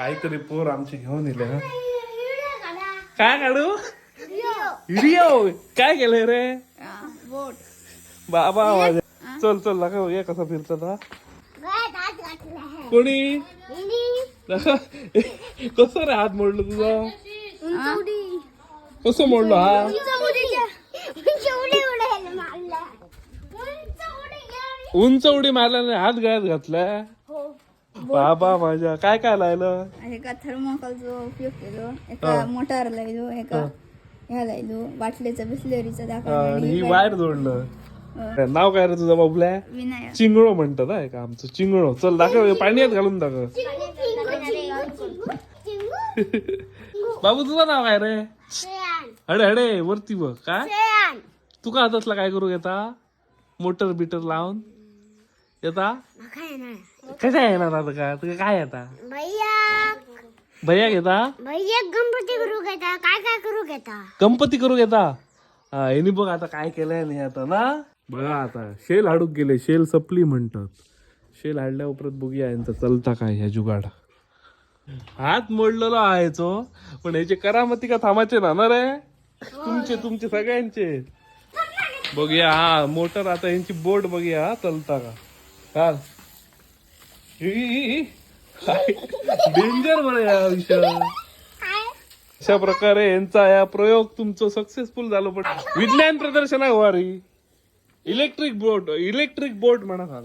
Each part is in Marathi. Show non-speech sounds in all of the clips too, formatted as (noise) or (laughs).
काहीतरी पोर आमचे घेऊन येले काय काढू व्हिडिओ काय केलंय रे? बाबा माझ्या चल चल नका ये कसा फिरतात कोणी? कसं रे हात मोडलं तुझं? कसं मोडलं हा? उंच उडी मारल्याने हात गळ्यात घातलाय? बाबा माझ्या काय काय लायलं? एका थर्मोकॉलचा उपयोग केलो एका मोटार लायलो एका ह्या लायलो बाटलीचा बिस्लरीचा आणि दाखवा ही वायर जोडलं. नाव काय रे तुझं बाबल्या विनायक. चिंगळो म्हणतात हा का आमचं चिंगळो. चल दाखव पाण्यात घालून दाखव. (laughs) बाबू तुझं नाव काय रे? अडे अडे वरती बघ काय तू का हातातला काय करू येता मोटर बिटर लावून? येता? कशा येणार आता का? तुला काय येता भैया. भैया घेता? भैया गणपती करू घेता. काय काय करू घेता? गणपती करू घेता? हा यांनी बघ आता काय केलंय नाही आता ना? बघा आता शेल हाडूक गेले. शेल सपली म्हणतात. शेल हाडल्या उपरांत बघूया यांचा चलता काय ह्या जुगाड. हात मोडलेलो आहे तो पण ह्याचे करामती का थांबायचे ना ना रे? तुमचे तुमचे सगळ्यांचे. बघूया हा मोटर आता यांची बोट बघूया हा, चलता का? हा डेंजर बरं या विषय अशा प्रकारे यांचा या प्रयोग तुमचं सक्सेसफुल झालं पण विज्ञान प्रदर्शन आहे वारी. इलेक्ट्रिक बोट इलेक्ट्रिक बोट म्हणा हा.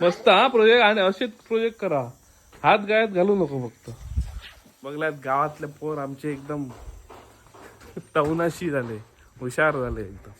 मस्त हा प्रोजेक्ट आणि असेच प्रोजेक्ट करा. हात गायत घालू नको फक्त. बघल्यात गावातले पोर आमचे एकदम तवनाशी झाले हुशार झाले एकदम.